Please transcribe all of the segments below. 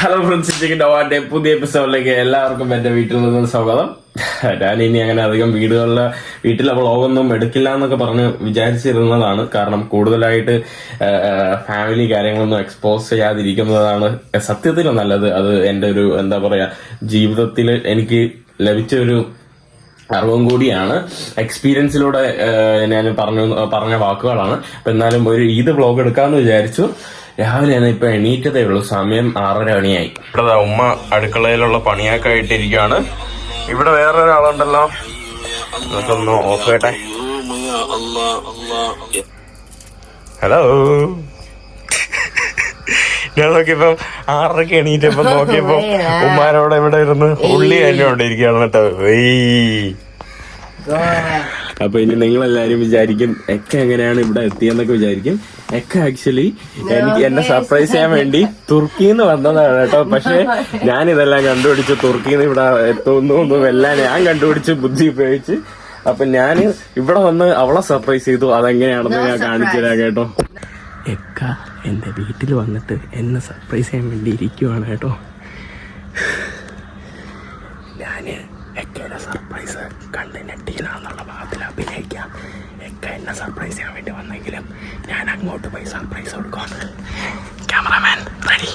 Hello friends chicken ഡവാന്റെ പുതിയ എപ്പിസോഡിലേക്ക് എല്ലാവർക്കും എന്റെ വീട്ടിൽ നിന്ന് സ്വാഗതം. ഞാൻ ഇനി അങ്ങനെ അധികം വീടുകളിലെ വീട്ടിലെ വ്ളോഗൊന്നും എടുക്കില്ല എന്നൊക്കെ പറഞ്ഞ് വിചാരിച്ചിരുന്നതാണ്. കാരണം കൂടുതലായിട്ട് ഫാമിലി കാര്യങ്ങളൊന്നും എക്സ്പോസ് ചെയ്യാതിരിക്കുന്നതാണ് സത്യത്തിൽ നല്ലത്. അത് എന്റെ ഒരു എന്താ പറയാ ജീവിതത്തിൽ എനിക്ക് ലഭിച്ച ഒരു അറിവും കൂടിയാണ്. എക്സ്പീരിയൻസിലൂടെ ഞാൻ പറഞ്ഞു പറഞ്ഞ വാക്കുകളാണ്. അപ്പൊ എന്നാലും ഒരു ഈദ് വ്ളോഗ് എടുക്കാമെന്ന് വിചാരിച്ചു. രാവിലെ ഞാൻ ഇപ്പൊ എണീറ്റതേ ഉള്ളൂ. സമയം ആറര മണിയായി. ഇവിടെ ഉമ്മ അടുക്കളയിലുള്ള പണിയൊക്കെ ആയിട്ടിരിക്കുകയാണ് ഇവിടെ വേറൊരാളുണ്ടല്ലോ. നമുക്കൊന്ന് ഓഫ് ചെയ്യട്ടെ. ഹലോ ഞാൻ നോക്കിയപ്പോ ആറരക്ക് എണീറ്റപ്പോ നോക്കിയപ്പോ ഉമ്മാരോടെ ഇവിടെ ഇരുന്ന് ഉള്ളി തന്നെ കൊണ്ടിരിക്കുകയാണ് കേട്ടോ. വെയ് അപ്പൊ ഇനി നിങ്ങൾ എല്ലാരും വിചാരിക്കും എക്ക എങ്ങനെയാണ് ഇവിടെ എത്തിയെന്നൊക്കെ വിചാരിക്കും. എക്ക ആക്ച്വലി എനിക്ക് എന്നെ സർപ്രൈസ് ചെയ്യാൻ വേണ്ടി തുർക്കിന്ന് വന്നതാണ് കേട്ടോ. പക്ഷെ ഞാൻ ഇതെല്ലാം കണ്ടുപിടിച്ച്. തുർക്കിന്ന് ഇവിടെ എത്തുന്നു എല്ലാം ഞാൻ കണ്ടുപിടിച്ച് ബുദ്ധി ഉപയോഗിച്ച്. അപ്പൊ ഞാൻ ഇവിടെ വന്ന് അവളെ സർപ്രൈസ് ചെയ്തു. അതെങ്ങനെയാണെന്ന് ഞാൻ കാണിച്ചു തരാം കേട്ടോ. എക്ക എന്റെ വീട്ടിൽ വന്നിട്ട് എന്നെ സർപ്രൈസ് ചെയ്യാൻ വേണ്ടി ഇരിക്കുവാണ് കേട്ടോ. അങ്ങോട്ട് പോയി സർപ്രൈസ് കൊടുക്കും cameraman ready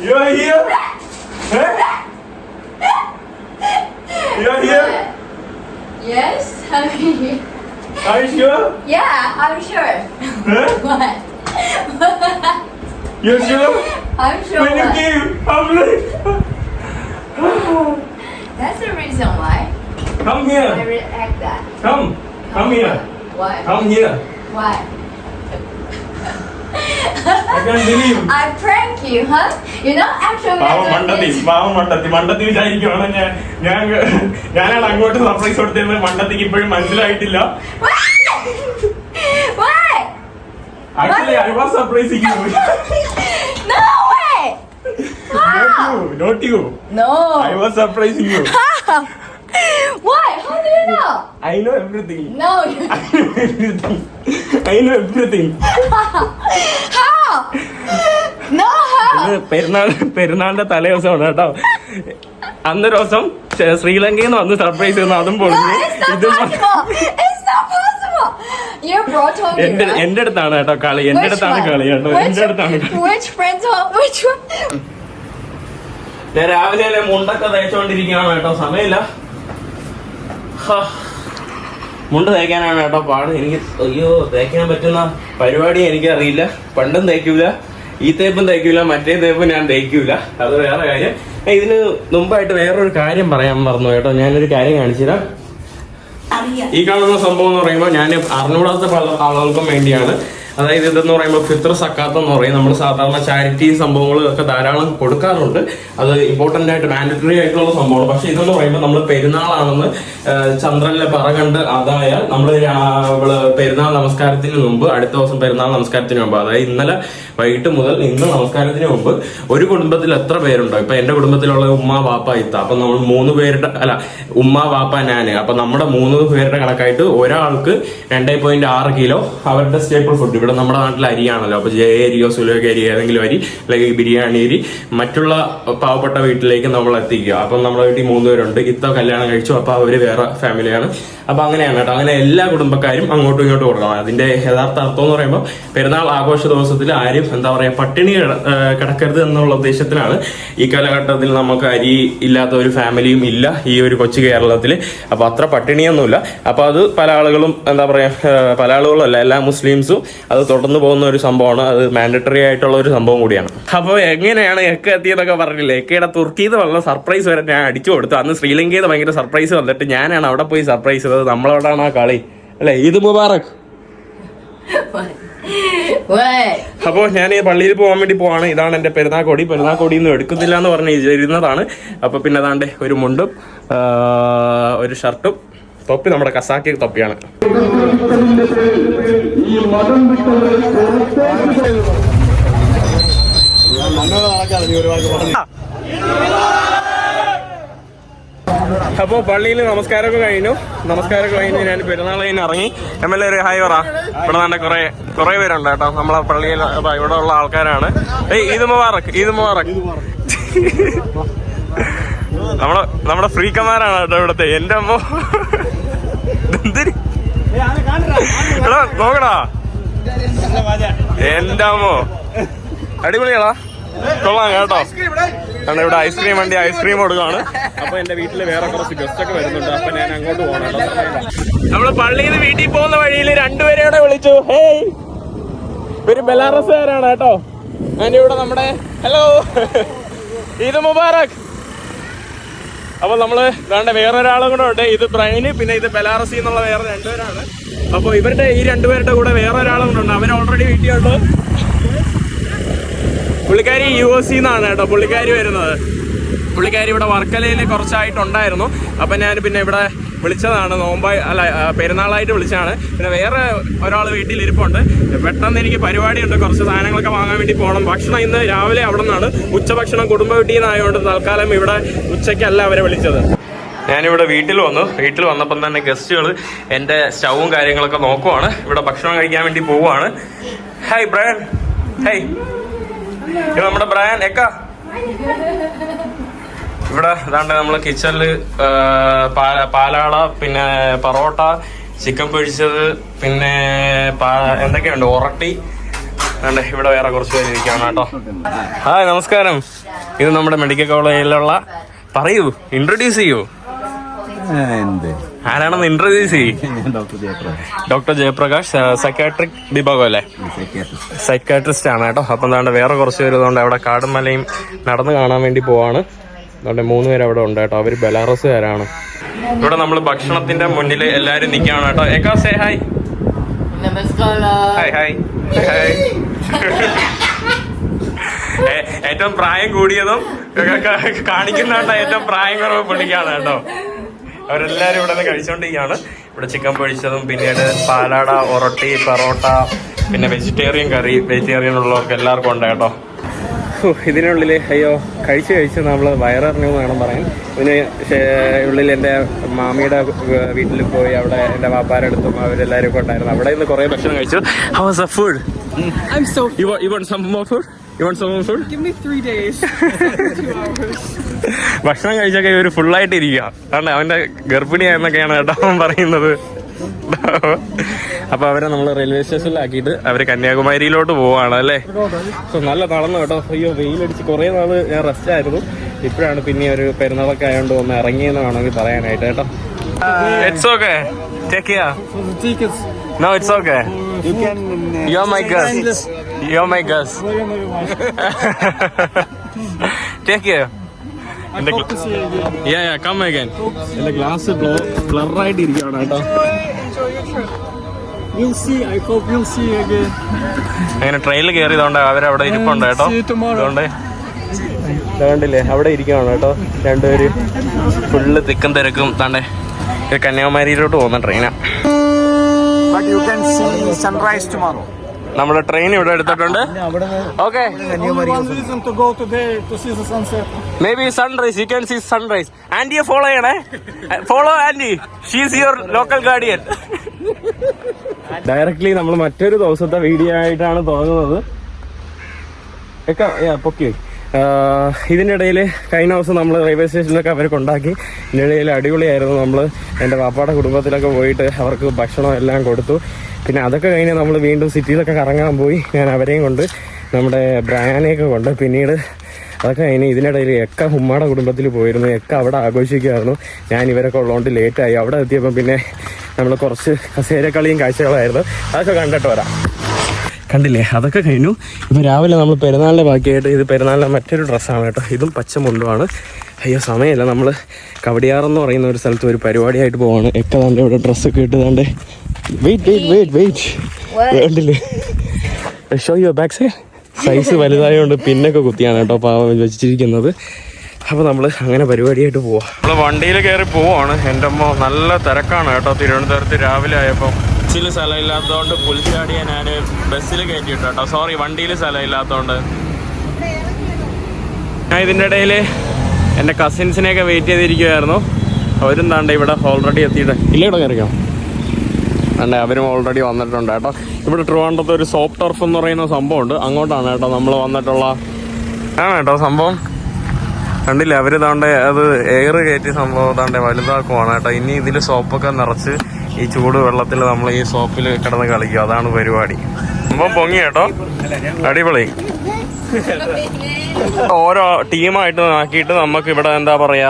You're here? You're here? Yes, I mean, Are you sure? yeah, I'm sure. Huh? What? You're sure? I'm sure. When you came, I'm like, That's the reason why come here. I react that. come, come here, Why? come here. Why? I can't believe. I prank you, huh? You know, actually, പാവം I'm മണ്ടത്തി doing this. പാവം മണ്ടത്തി മണ്ടത്തി വിചാരിക്കുവാണ് ഞാൻ ഞാൻ ഞാനാണ് അങ്ങോട്ട് surprise കൊടുത്തതെന്ന് മണ്ടത്തിക്ക് ഇപ്പോഴും മനസ്സിലായിട്ടില്ല Why? Why? Actually I was surprising No you not you No. Was surprising you How? Why? How do you know? I know everything No. you- I know everything I know everything How? No. How? ഇത് പെരുന്നാൾ പെരുന്നാളിന്റെ തലേ ദിവസമാണ് കേട്ടോ അന്ന് ദിവസം ശ്രീ- ശ്രീലങ്കയിൽ നിന്ന് വന്ന് സർപ്രൈസ് ചെയ്യുന്ന അതും No, പൊളിഞ്ഞു it's not ഇത് possible. It's not possible. Your bro told me. എന്റെ right? എന്റെ അടുത്താണ് കേട്ടോ കളി എന്റെ Which അടുത്താണ് one? കളി കേട്ടോ Which, എന്റെ അടുത്താണ് കളി which friend told? Which one? ഞാൻ രാവിലെ മുണ്ടൊക്കെ തേച്ചോണ്ടിരിക്കുകയാണ് കേട്ടോ? സമയമില്ല. മുണ്ട് തേക്കാനാണ് കേട്ടോ പാട്. എനിക്ക് അയ്യോ തേക്കാൻ പറ്റുന്ന പരിപാടി എനിക്കറിയില്ല. പണ്ടും തേക്കൂല. ഈ തേപ്പും തേക്കൂല. മറ്റേ തേപ്പും ഞാൻ തേക്കൂല. അത് വേറെ കാര്യം. ഇതിന് മുമ്പായിട്ട് വേറൊരു കാര്യം പറയാൻ മറന്നു കേട്ടോ. ഞാനൊരു കാര്യം കാണിച്ചുതരാം. ഈ കാണുന്ന സംഭവം എന്ന് പറയുമ്പോൾ ഞാൻ അറിഞ്ഞുകൂടാത്ത പല ആളുകൾക്കും വേണ്ടിയാണ്. അതായത് ഇതെന്ന് പറയുമ്പോൾ ഫിത്ര സക്കാത്ത് എന്ന് പറയും. നമ്മൾ സാധാരണ ചാരിറ്റി സംഭവങ്ങൾ ഒക്കെ ധാരാളം കൊടുക്കാറുണ്ട്. അത് ഇമ്പോർട്ടന്റ് ആയിട്ട് മാൻഡറ്ററി ആയിട്ടുള്ള സംഭവമാണ്. പക്ഷേ ഇതെന്ന് പറയുമ്പോൾ നമ്മൾ പെരുന്നാളാണെന്ന് ചന്ദ്രനിലെ പറ കണ്ട് അതായാൽ നമ്മൾ പെരുന്നാൾ നമസ്കാരത്തിന് മുമ്പ് അടുത്ത ദിവസം പെരുന്നാൾ നമസ്കാരത്തിന് മുമ്പ് അതായത് ഇന്നലെ വൈകിട്ട് മുതൽ ഇന്ന് നമസ്കാരത്തിന് മുമ്പ് ഒരു കുടുംബത്തിൽ എത്ര പേരുണ്ടോ ഇപ്പൊ എന്റെ കുടുംബത്തിലുള്ള ഉമ്മ വാപ്പ ഇത്ത. അപ്പൊ നമ്മൾ മൂന്ന് പേരുടെ അല്ല ഉമ്മ വാപ്പ ഞാൻ അപ്പൊ നമ്മുടെ മൂന്ന് പേരുടെ കണക്കായിട്ട് ഒരാൾക്ക് രണ്ടേ പോയിന്റ് ആറ് കിലോ അവരുടെ സ്റ്റേപ്പിൾ ഫുഡ് ഇവിടെ നമ്മുടെ നാട്ടിൽ അരിയാണല്ലോ. അപ്പൊ ജയ അരിയോ സുലോക അരി ഏതെങ്കിലും അരി അല്ലെങ്കിൽ ബിരിയാണി അരി മറ്റുള്ള പാവപ്പെട്ട വീട്ടിലേക്ക് നമ്മൾ എത്തിക്കുക. അപ്പം നമ്മുടെ വീട്ടിൽ മൂന്ന് പേരുണ്ട്. ഇത്ത കല്യാണം കഴിച്ചു. അപ്പൊ അവർ വേറെ ഫാമിലിയാണ് അപ്പൊ അങ്ങനെയാണ് കേട്ടോ. അങ്ങനെ എല്ലാ കുടുംബക്കാരും അങ്ങോട്ടും ഇങ്ങോട്ടും കൊടുക്കണം. അതിന്റെ യഥാർത്ഥ അർത്ഥം എന്ന് പറയുമ്പോൾ പെരുന്നാൾ ആഘോഷ ദിവസത്തിൽ ആരും എന്താ പറയാ പട്ടിണി കിടക്കരുത് എന്നുള്ള ഉദ്ദേശത്തിലാണ് ഈ കാലഘട്ടത്തിൽ നമുക്ക് അരി ഇല്ലാത്ത ഒരു ഫാമിലിയും ഇല്ല ഈ ഒരു കൊച്ചു കേരളത്തിൽ. അപ്പൊ അത്ര പട്ടിണിയൊന്നുമില്ല. അപ്പൊ അത് പല ആളുകളും എന്താ പറയാ പല ആളുകളും അല്ല എല്ലാ മുസ്ലിംസും അത് തുടർന്ന് പോകുന്ന ഒരു സംഭവമാണ്. അത് മാൻഡറ്ററി ആയിട്ടുള്ള ഒരു സംഭവം കൂടിയാണ്. അപ്പോൾ എങ്ങനെയാണ് എക്ക എത്തിയെന്നൊക്കെ പറഞ്ഞില്ലേ? എക്കയുടെ തുർക്കിയിൽ നിന്ന് വന്ന സർപ്രൈസ് വരെ ഞാൻ അടിച്ചു കൊടുത്തു. അന്ന് ശ്രീലങ്കയിൽ നിന്ന് ഭയങ്കര സർപ്രൈസ് വന്നിട്ട് ഞാനാണ് അവിടെ പോയി സർപ്രൈസ് ചെയ്തത്. നമ്മളവിടാണ് ആ കളി. അല്ലേ? ഇത് മുബാറക്? അപ്പോൾ ഞാൻ ഈ പള്ളിയിൽ പോകാൻ വേണ്ടി പോവാണ്. ഇതാണ് എന്റെ പെരുന്നാക്കോടി പെരുന്നാക്കോടി ഒന്നും എടുക്കുന്നില്ല എന്ന് പറഞ്ഞ് ഇരുന്നതാണ് അപ്പോൾ പിന്നെ അതാണ്ട് ഒരു മുണ്ടും ഒരു ഷർട്ടും തൊപ്പി നമ്മുടെ കസാക്കി തൊപ്പിയാണ്. അപ്പോൾ പള്ളിയിൽ നമസ്കാരമൊക്കെ കഴിഞ്ഞു. നമസ്കാരമൊക്കെ കഴിഞ്ഞ് ഞാൻ പെരുന്നാൾ കഴിഞ്ഞ് ഇറങ്ങി. എം എൽ എ ഒരു ഹായ് പറ. ഇവിടെ നല്ല കുറെ കുറെ പേരുണ്ട് കേട്ടോ. നമ്മളെ പള്ളിയിൽ ഇവിടെ ഉള്ള ആൾക്കാരാണ്. ഏയ് ഈദ് മുബാറക് ഈദ് മുബാറക്. നമ്മളെ നമ്മുടെ ഫ്രീക്കന്മാരാണ് കേട്ടോ ഇവിടുത്തെ. എന്റെ അമ്മ. എടാ നോക്കടാ. എന്റെ അമ്മോ. അടിപൊളിയാടാ. കൊള്ളാം കേട്ടോ. കാരണം ഇവിടെ ഐസ്ക്രീം വണ്ടി ഐസ്ക്രീം കൊടുക്കാണ്. അപ്പൊ എന്റെ വീട്ടിൽ വേറെ കുറച്ച് ഗസ്റ്റ് ഒക്കെ വരുന്നുണ്ട്. അപ്പൊ ഞാൻ അങ്ങോട്ട് പോകണം നമ്മൾ പള്ളിയിൽ നിന്ന് വീട്ടിൽ പോകുന്ന വഴിയിൽ രണ്ടുപേരെ ഇവിടെ വിളിച്ചു. ഹേയ്. ഇവർ ബെലാറസുകാരാണ് കേട്ടോ. അതിന്റെ ഇവിടെ നമ്മുടെ ഹലോ ഈദ് മുബാറക്. അപ്പൊ നമ്മൾ വേണ്ട വേറെ ഒരാളും കൂടെ ഉണ്ട്. ഇത് ബ്രൈന് പിന്നെ ഇത് ബെലാറസി എന്നുള്ള വേറെ രണ്ടുപേരാണ്. അപ്പൊ ഇവരുടെ ഈ രണ്ടുപേരുടെ കൂടെ വേറെ ഒരാളും കൂടെ ഉണ്ട്. അവർ ഓൾറെഡി വീട്ടിലുണ്ട് പുള്ളിക്കാരി യു എസ് സിന്നാണ് കേട്ടോ പുള്ളിക്കാരി വരുന്നത്. പുള്ളിക്കാരി ഇവിടെ വർക്കലയിൽ കുറച്ചായിട്ടുണ്ടായിരുന്നു. അപ്പം ഞാൻ പിന്നെ ഇവിടെ വിളിച്ചതാണ് നോമ്പായി അല്ല പെരുന്നാളായിട്ട് വിളിച്ചതാണ്. പിന്നെ വേറെ ഒരാൾ വീട്ടിലിരിപ്പുണ്ട് പെട്ടെന്ന് എനിക്ക് പരിപാടിയുണ്ട്. കുറച്ച് സാധനങ്ങളൊക്കെ വാങ്ങാൻ വേണ്ടി പോകണം. ഭക്ഷണം ഇന്ന് രാവിലെ അവിടെ നിന്നാണ് ഉച്ചഭക്ഷണം കുടുംബ വീട്ടിൽ നിന്നായതുകൊണ്ട് തൽക്കാലം ഇവിടെ ഉച്ചയ്ക്കല്ല അവരെ വിളിച്ചത്. ഞാനിവിടെ വീട്ടിൽ വന്നു. വീട്ടിൽ വന്നപ്പം തന്നെ ഗസ്റ്റുകൾ എന്റെ സ്റ്റൗവും കാര്യങ്ങളൊക്കെ നോക്കുവാണ്. ഇവിടെ ഭക്ഷണം കഴിക്കാൻ വേണ്ടി പോവുകയാണ് ഹായ് ബ്രയൻ ഹായ് ഇത് നമ്മുടെ ബ്രയൻ എക്ക? ഇവിടെ ഇതാണ്ട് നമ്മൾ കിച്ചണിൽ പാലാള പിന്നെ പറോട്ട ചിക്കൻ പൊരിച്ചത് പിന്നെ എന്തൊക്കെയുണ്ട്? ഉറട്ടി അതെ ഇവിടെ വേറെ കുറച്ച് പേര് ഇരിക്കുകയാണ് കേട്ടോ. ഹായ് നമസ്കാരം. ഇത് നമ്മുടെ മെഡിക്കൽ കോളേജിലുള്ള പറയൂ ഇൻട്രൊഡ്യൂസ് ചെയ്യൂ. ആരാണെന്ന് ഇൻട്രൊഡ്യൂസ് ചെയ്യും. ഡോക്ടർ ജയപ്രകാശ്. സൈക്കാട്രിക് വിഭാഗം അല്ലേ? സൈക്യാട്രിസ്റ്റ് സൈക്കാട്രിസ്റ്റ് ആണ് കേട്ടോ. അപ്പം എന്താണ്ട് വേറെ കുറച്ച് പേര് അതുകൊണ്ട് അവിടെ കാടും മലയും നടന്ന് കാണാൻ വേണ്ടി പോവാണ്. അതുകൊണ്ട് മൂന്ന് പേര് അവിടെ ഉണ്ട് കേട്ടോ. അവർ ബലാറസുകാരാണ് ഇവിടെ നമ്മൾ ഭക്ഷണത്തിന്റെ മുന്നിൽ എല്ലാരും നിൽക്കുകയാണ് കേട്ടോ. ഏക്കാ സേ ഹായ് ഹായ് ഹായ് ഹായ് ഏ- ഏറ്റവും പ്രായം കൂടിയതും കാണിക്കുന്നതാണ്ട ഏറ്റവും പ്രായം കുറവ് പുള്ളിക്കാണ് കേട്ടോ. അവരെല്ലാരും ഇവിടെ നിന്ന് കഴിച്ചോണ്ടിരിക്കാണ് ഇവിടെ ചിക്കൻ പൊഴിച്ചതും പിന്നീട് പാലാട ഒറട്ടി പൊറോട്ട പിന്നെ വെജിറ്റേറിയൻ കറി വെജിറ്റേറിയൻ ഉള്ളവർക്ക് എല്ലാവർക്കും ഉണ്ട് കേട്ടോ. ഇതിനുള്ളിൽ അയ്യോ കഴിച്ച് കഴിച്ച് നമ്മൾ വയറിറങ്ങി എന്ന് വേണം പറയാൻ ഇതിന് ഉള്ളിൽ എന്റെ മാമിയുടെ വീട്ടിൽ പോയി അവിടെ എന്റെ വാപ്പാരുടെ അടുത്തും അവരെല്ലാവരും ഒക്കെ ഉണ്ടായിരുന്നു അവിടെ നിന്ന് കുറേ ഭക്ഷണം കഴിച്ചു how was the food I'm so. You want, you want some more food? You want some more food? Give me three days. Two hours. ഭക്ഷണം കഴിച്ചൊക്കെ ഇവർ ഫുള്ളായിട്ട് ഇരിക്കുക കാരണം അവന്റെ ഗർഭിണിയായെന്നൊക്കെയാണ് കേട്ടോ പറയുന്നത് അപ്പൊ അവരെ നമ്മൾ റെയിൽവേ സ്റ്റേഷനിലാക്കിയിട്ട് അവർ കന്യാകുമാരിയിലോട്ട് പോവാണ് അല്ലേ? സോ നല്ല നടന്നു കേട്ടോ. അയ്യോ വെയിലടിച്ച് കുറേ നാൾ ഞാൻ റെസ്റ്റ് ആയിരുന്നു. ഇപ്പോഴാണ് പിന്നെ ഒരു പെരുന്നാളൊക്കെ ആയതുകൊണ്ട് ഒന്ന് ഇറങ്ങിയെന്ന് വേണമെങ്കിൽ പറയാനായിട്ട് കേട്ടോ. It's okay take care. No it's okay you are my guess you are my guess take care എന്റെ ഗ്ലാസ് ബ്ലർ ആയിട്ട് ഇരിക്കുകയാണ് കേട്ടോ. അങ്ങനെ ട്രെയിനിൽ കയറിയതുകൊണ്ട് അവരവിടെ ഇരിപ്പുണ്ട് കേട്ടോ. അതുകൊണ്ട് കണ്ടില്ലേ? അവിടെ ഇരിക്കുകയാണ് കേട്ടോ രണ്ടുപേര്. ഫുള്ള് തിക്കും തിരക്കും. താണ്ടേ ഇത് കന്യാകുമാരിയിലോട്ട് പോകുന്ന ട്രെയിനാണ് but you can see sunrise tomorrow. നമ്മുടെ ട്രെയിൻ ഇവിടെ എടുത്തിട്ടുണ്ട്. Okay. Maybe sunrise you can see sunrise ആന്റിയെ follow ചെയ്യണേ. Follow aunty she's your local guardian directly നമ്മൾ മറ്റൊരു ദിവസത്തെ വീഡിയോ ആയിട്ടാണ് തുടങ്ങുന്നത് പൊക്കി പൊക്കി ഇതിന്റെ ഇടയിൽ കഴിഞ്ഞ ദിവസം നമ്മൾ റെയിൽവേ സ്റ്റേഷനിലൊക്കെ അവർക്ക് കൊണ്ടാക്കി. ഇതിന്റെ ഇടയിൽ അടിപൊളിയായിരുന്നു നമ്മൾ എന്റെ പാപ്പാടെ കുടുംബത്തിലൊക്കെ പോയിട്ട് അവർക്ക് ഭക്ഷണം എല്ലാം കൊടുത്തു. പിന്നെ അതൊക്കെ കഴിഞ്ഞ് നമ്മൾ വീണ്ടും സിറ്റിയിലൊക്കെ കറങ്ങാൻ പോയി. ഞാൻ അവരെയും കൊണ്ട് നമ്മുടെ ബ്രാനെയൊക്കെ കൊണ്ട് പിന്നീട് അതൊക്കെ കഴിഞ്ഞ് ഇതിനിടയിൽ എക്ക ഉമ്മയുടെ കുടുംബത്തിൽ പോയിരുന്നു. എക്ക അവിടെ ആഘോഷിക്കുമായിരുന്നു ഞാൻ ഇവരൊക്കെ ഉള്ളതുകൊണ്ട് ലേറ്റായി അവിടെ എത്തിയപ്പോൾ പിന്നെ നമ്മൾ കുറച്ച് കസേരക്കളിയും കാഴ്ചകളായിരുന്നു. അതൊക്കെ കണ്ടിട്ട് വരാം. കണ്ടില്ലേ? അതൊക്കെ കഴിഞ്ഞു. ഇപ്പം രാവിലെ നമ്മൾ പെരുന്നാളിന്റെ ബാക്കിയായിട്ട് ഇത് പെരുന്നാളിന്റെ മറ്റൊരു ഡ്രസ്സാണ് കേട്ടോ. ഇതും പച്ച മുണ്ടുമാണ് അയ്യോ സമയമില്ല. നമ്മൾ കവടിയാറെന്ന് പറയുന്ന ഒരു സ്ഥലത്ത് ഒരു പരിപാടിയായിട്ട് പോവാണ്. ഒക്കെ തന്നെ ഇവിടെ ഡ്രസ്സൊക്കെ ഇട്ടതാണ്ട് wait wait wait wait വേണ്ടില്ലേ show your back side size വലുതായതുകൊണ്ട് പിന്നൊക്കെ കുത്തിയാണ് കേട്ടോ പാവം വെച്ചിരിക്കുന്നത്. അപ്പോൾ നമ്മൾ അങ്ങനെ പരിപാടിയായിട്ട് പോവാം. നമ്മൾ വണ്ടിയിൽ കയറി പോവാണ്. എന്റെ അമ്മ നല്ല തിരക്കാണ് കേട്ടോ. തിരുവനന്തപുരത്ത് രാവിലെ ആയപ്പോൾ ബസ്സിൽ സ്ഥലമില്ലാത്തതുകൊണ്ട് പുലിച്ചാടിയെ ഞാൻ ബസ്സിൽ കയറ്റിയിട്ടു കേട്ടോ സോറി വണ്ടിയിൽ സ്ഥലമില്ലാത്തതുകൊണ്ട് ഞാൻ ഇതിന്റെ ഇടയിൽ എന്റെ കസിൻസിനെയൊക്കെ വെയിറ്റ് ചെയ്തിരിക്കുമായിരുന്നു അവരും താണ്ട ഇവിടെ ഓൾറെഡി എത്തിയിട്ട്. ഇല്ല ഇവിടെ കയറിക്കാം? അണ്ടേ അവരും ഓൾറെഡി വന്നിട്ടുണ്ട് കേട്ടോ. ഇവിടെ ട്രിവാൻഡ്രത്ത് ഒരു സോപ്പ് ടർഫ് എന്ന് പറയുന്ന സംഭവമുണ്ട്. അങ്ങോട്ടാണ് കേട്ടോ നമ്മൾ വന്നിട്ടുള്ള ആണ് കേട്ടോ സംഭവം? കണ്ടില്ല അവർ താണ്ടെ അത് എയർ കയറ്റിയ സംഭവം താണ്ടെ വലുതാക്കുവാണ് കേട്ടോ. ഇനി ഇതിൽ സോപ്പൊക്കെ നിറച്ച് ഈ ചൂട് വെള്ളത്തിൽ നമ്മൾ ഈ സോപ്പിൽ കിടന്ന് കളിക്കും അതാണ് പരിപാടി. സംഭവം പൊങ്ങി കേട്ടോ. അടിപൊളി. ഓരോ ടീമായിട്ട് ആക്കിയിട്ട് നമുക്ക് ഇവിടെ എന്താ പറയാ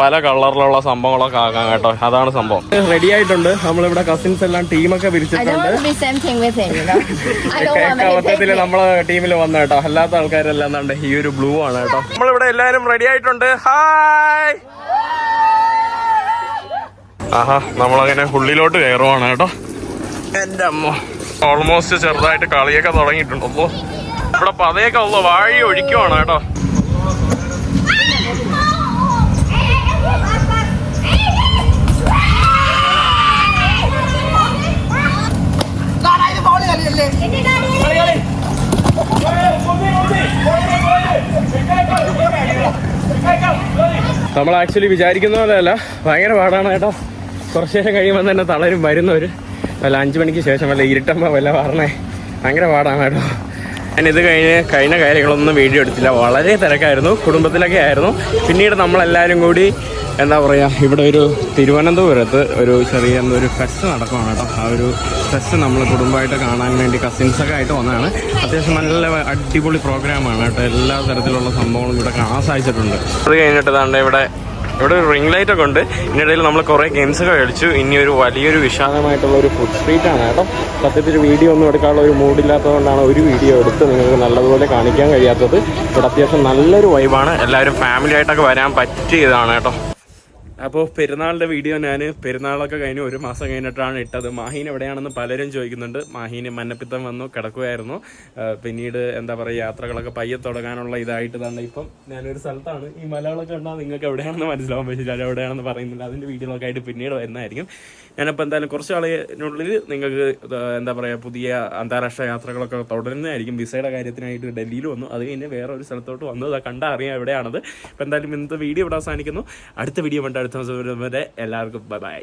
പല കളറിലുള്ള സംഭവങ്ങളൊക്കെ ആക്കാം കേട്ടോ. അതാണ് സംഭവം. റെഡി ആയിട്ടുണ്ട്. നമ്മളിവിടെ കസിൻസ് എല്ലാം ടീമൊക്കെ പിരിച്ചിട്ടുണ്ട് നമ്മൾ ടീമിൽ വന്ന കേട്ടോ. അല്ലാത്ത ആൾക്കാരെല്ലാം ഈ ഒരു ബ്ലൂ ആണ് കേട്ടോ. നമ്മളിവിടെ എല്ലാരും റെഡി ആയിട്ടുണ്ട്. ഹായ് ആഹാ നമ്മളങ്ങനെ ഉള്ളിലോട്ട് കയറുവാണ് കേട്ടോ. എന്റെ അമ്മ ഓൾമോസ്റ്റ് ചെറുതായിട്ട് കളിയൊക്കെ തുടങ്ങിയിട്ടുണ്ടോ. ഇവിടെ പതയൊക്കെ ഉള്ള വാഴ ഒഴിക്കുവാണ് കേട്ടോ. നമ്മൾ ആക്ച്വലി വിചാരിക്കുന്ന പോലെയല്ല. ഭയങ്കര പാടാണ് കേട്ടോ. കുറച്ച് നേരം കഴിയുമ്പോൾ തന്നെ തളരും വരുന്നവർ വല്ല അഞ്ച് മണിക്ക് ശേഷം വല്ല ഇരുട്ടുമ്പോൾ വല്ല പറഞ്ഞേ ഭയങ്കര പാടാണ് കേട്ടോ. ഞാൻ ഇത് കഴിഞ്ഞ് കഴിഞ്ഞ കാര്യങ്ങളൊന്നും വീഡിയോ എടുത്തില്ല. വളരെ തിരക്കായിരുന്നു. കുടുംബത്തിലൊക്കെ ആയിരുന്നു. പിന്നീട് നമ്മളെല്ലാവരും കൂടി എന്താ പറയുക ഇവിടെ ഒരു തിരുവനന്തപുരത്ത് ഒരു ചെറിയ എന്തൊരു ഫെസ്റ്റ് നടക്കുവാണ് കേട്ടോ. ആ ഒരു ഫെസ്റ്റ് നമ്മൾ കുടുംബമായിട്ട് കാണാൻ വേണ്ടി കസിൻസൊക്കെ ആയിട്ട് വന്നതാണ്. അത്യാവശ്യം നല്ല അടിപൊളി പ്രോഗ്രാമാണ് കേട്ടോ. എല്ലാ തരത്തിലുള്ള സംഭവങ്ങളും ഇവിടെ കാണാൻ സാധിച്ചിട്ടുണ്ട് അത് കഴിഞ്ഞിട്ട് ഇവിടെ ഇവിടെ ഒരു റിംഗ് ലൈറ്റ് ഒക്കെ ഉണ്ട്. ഇതിനിടയിൽ നമ്മൾ കുറേ ഗെയിംസ് ഒക്കെ കളിച്ചു. ഇനി ഒരു വലിയൊരു വിശാലമായിട്ടുള്ള ഒരു ഫുഡ് സ്ട്രീറ്റ് ആണ് കേട്ടോ. സത്യത്തിൽ വീഡിയോ ഒന്നും എടുക്കാനുള്ള ഒരു മൂഡില്ലാത്തതുകൊണ്ടാണ് ഒരു വീഡിയോ എടുത്ത് നിങ്ങൾക്ക് നല്ലതുപോലെ കാണിക്കാൻ കഴിയാത്തത്. ഇവിടെ അത്യാവശ്യം നല്ലൊരു വൈബാണ് എല്ലാവരും ഫാമിലി ആയിട്ടൊക്കെ വരാൻ പറ്റിയതാണ് കേട്ടോ. അപ്പോൾ പെരുന്നാളിന്റെ വീഡിയോ ഞാൻ പെരുന്നാളൊക്കെ കഴിഞ്ഞ് ഒരു മാസം കഴിഞ്ഞിട്ടാണ് ഇട്ടത്. മാഹീൻ എവിടെയാണെന്ന് പലരും ചോദിക്കുന്നുണ്ട്. മാഹീന് മന്നപ്പിത്തം വന്നു കിടക്കുമായിരുന്നു പിന്നീട് എന്താ പറയുക യാത്രകളൊക്കെ പയ്യെ തുടങ്ങാനുള്ള ഇതായിട്ട് തന്നെ ഇപ്പം ഞാനൊരു സ്ഥലത്താണ്. ഈ മലകളൊക്കെ ഉണ്ടാകും നിങ്ങൾക്ക് എവിടെയാണെന്ന് മനസ്സിലാവാൻ പറ്റില്ല എവിടെയാണെന്ന് പറയുന്നില്ല. അതിന്റെ വീഡിയോകളൊക്കെ ആയിട്ട് പിന്നീട് വരുന്നതായിരിക്കും. ഞാനപ്പോൾ എന്തായാലും കുറച്ച് ആളിനുള്ളിൽ നിങ്ങൾക്ക് എന്താ പറയുക പുതിയ അന്താരാഷ്ട്ര യാത്രകളൊക്കെ തുടരുന്നതായിരിക്കും. വിസയുടെ കാര്യത്തിനായിട്ട് ഡൽഹിയിൽ വന്നു. അത് കഴിഞ്ഞ് വേറെ ഒരു സ്ഥലത്തോട്ട് വന്നു. അത് കണ്ടാൽ അറിയാം എവിടെയാണത്. അപ്പോൾ എന്തായാലും ഇന്നത്തെ വീഡിയോ ഇവിടെ അവസാനിക്കുന്നു. അടുത്ത വീഡിയോ കണ്ട് അടുത്ത ദിവസം വരെ എല്ലാവർക്കും ബൈ ബൈ